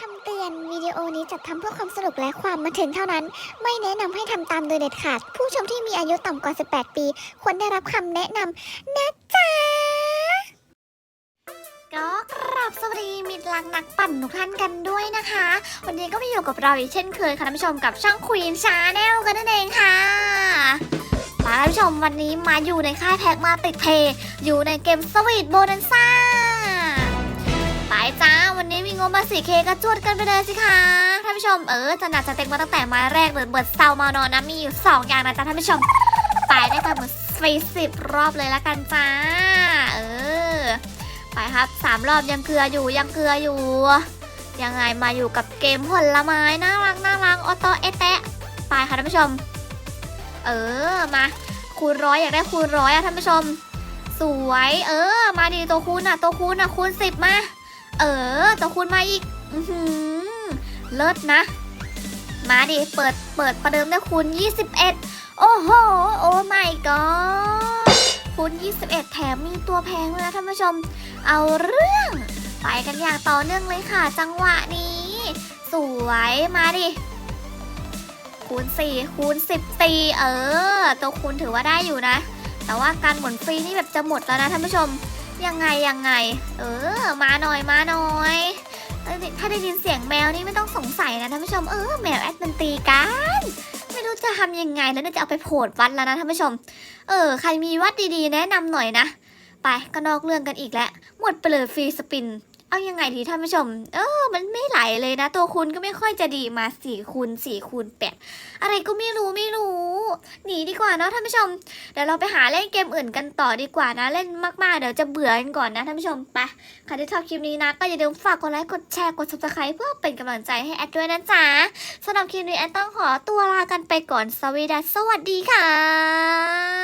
คำเตือนวิดีโอนี้จัดทำเพื่อความสนุกและความบันเทิงเท่านั้น ไม่แนะนำให้ทำตามโดยเด็ดขาด ผู้ชมที่มีอายุต่ำกว่า 18 ปี ควรได้รับคำแนะนำนะจ๊ะ ก็กราบสวัสดีมิตรรักนักปั่นทุกท่านกันด้วยนะคะ วันนี้ก็มาอยู่กับเราอีกเช่นเคยค่ะท่านผู้ชมกับช่องควีนชาแนลกันนั่นเองค่ะท่านผู้ชมวันนี้มาอยู่ในค่ายแพ็กมาติดเพย์อยู่ในเกมสวีทโบนันซ่า มีงบมา 4K กระจวดกันไปเลยสิคะท่านผู้ชมเออจะหนักจะเต็งมาตั้งแต่ไม้แรกเลยเบิดเซามานอนนะมีอยู่ 2 อย่างนะจ๊ะท่านผู้ชมไปได้กันหมดไปสิบรอบเลยละกันจ้าเออไปครับสามรอบยังเกลืออยู่ยังเกลืออยู่ ยังไงมาอยู่กับเกมผลไม้น่ารักน่ารักออโต้เอเตะไปค่ะท่านผู้ชม เออมาคูณร้อยอยากได้คูณร้อยอะท่านผู้ชม สวย เออ มาดีตัวคูณอะตัวคูณอะคูณสิบมา เออตัวคูณมาอีก อือหือเลิศนะ มาดิ เปิด เปิดประเดิมด้วยคูณ 21 โอ้โห โอ้ my god คูณ 21 แถมมีตัวแพงด้วยนะท่านผู้ชม เอาเรื่อง ไปกันอย่างต่อเนื่องเลยค่ะ จังหวะนี้ สวย มาดิ คูณ 4 คูณ 14 เออ ตัวคูณถือว่าได้อยู่นะ แต่ว่าการหมุนฟรีนี่แบบจะหมดแล้วนะท่านผู้ชม ยังไงยังไง เออ มาหน่อยมาหน่อยถ้าได้ยินเสียงแมวนี่ไม่ต้องสงสัยนะท่านผู้ชมเออแมวแอดมันตีกัน ไม่รู้จะทำยังไงแล้วจะเอาไปโผดวัดแล้วนะท่านผู้ชม เออ ใครมีวัดดีๆ แนะนำหน่อยนะ ไปก็นอกเรื่องกันอีกแล้วหมดไปเลยฟรีสปิน เอายังไงดีท่านผู้ชม เออ มันไม่ไหลเลยนะ ตัวคุณก็ไม่ค่อยจะดีมาสี่คูณสี่คูณแปดอะไรก็ไม่รู้ไม่รู้ หนีดีกว่าเนาะท่านผู้ชม เดี๋ยวเราไปหาเล่นเกมอื่นกันต่อดีกว่านะ เล่นมากๆ เดี๋ยวจะเบื่อกันก่อนนะท่านผู้ชม ไป ใครที่ชอบคลิปนี้นะ ก็อย่าลืมฝากกดไลค์ กดแชร์ กด subscribe เพื่อเป็นกำลังใจให้แอดด้วยนะจ๊ะสำหรับคลิปนี้แอดต้องขอตัวลากันไปก่อนสวัสสวัสดีค่ะ